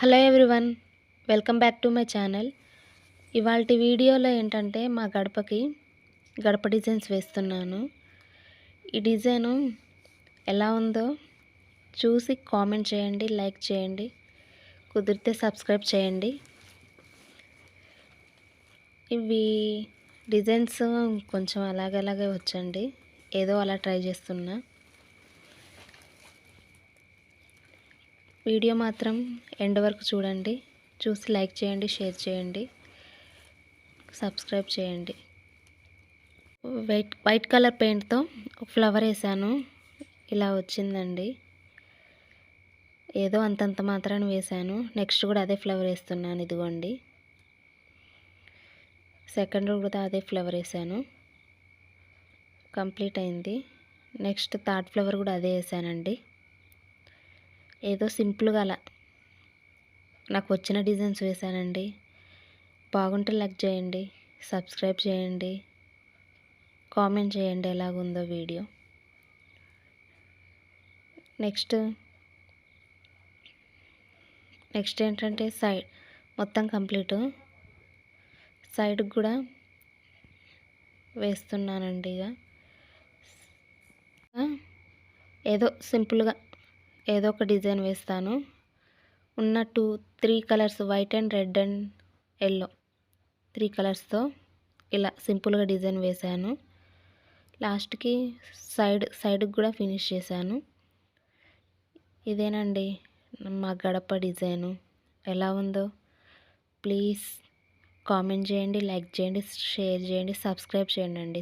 Hello everyone welcome back to my channel. ఇవాళ వీడియోలో ఏంటంటే మా గడపకి గడప డిజైన్స్ వేస్తున్నాను. ఈ డిజైను ఎలా ఉందో చూసి కామెంట్ చేయండి లైక్ చేయండి కుదిరితే సబ్స్క్రైబ్ చేయండి. ఇవి డిజైన్స్ కొంచెం అలాగలాగే వచ్చండి. ఏదో అలా ట్రై చేస్తున్నా. వీడియో మాత్రం ఎండ్ వరకు చూడండి. చూసి లైక్ చేయండి షేర్ చేయండి. సబ్స్క్రైబ్ చేయండి. వైట్ వైట్ కలర్ పెయింట్తో ఫ్లవర్ వేసాను. ఇలా వచ్చిందండి. ఏదో అంతంత మాత్రాన వేసాను. నెక్స్ట్ కూడా అదే ఫ్లవర్ వేస్తున్నాను ఇదిగోండి. సెకండ్ కూడా అదే ఫ్లవర్ వేసాను. కంప్లీట్ అయింది. నెక్స్ట్ థర్డ్ ఫ్లవర్ కూడా అదే వేసానండి. ఏదో సింపుల్గా అలా. నాకు వచ్చిన డిజైన్స్ వేసానండి బాగుంటే లైక్ చేయండి సబ్స్క్రైబ్ చేయండి కామెంట్ చేయండి ఎలాగుందో వీడియో. నెక్స్ట్ నెక్స్ట్ ఏంటంటే సైడ్ మొత్తం కంప్లీట్. సైడ్కి కూడా వేస్తున్నానండి ఇక. ఏదో సింపుల్గా ఏదో ఒక డిజైన్ వేస్తాను. ఉన్న two three colours white and red and yellow three కలర్స్తో ఇలా సింపుల్గా డిజైన్ వేశాను. లాస్ట్కి సైడ్ సైడ్కి కూడా ఫినిష్ చేశాను. ఇదేనండి మా గడప డిజైను. ఎలా ఉందో ప్లీజ్ కామెంట్ చేయండి లైక్ చేయండి షేర్ చేయండి సబ్స్క్రైబ్ చేయండి అండి.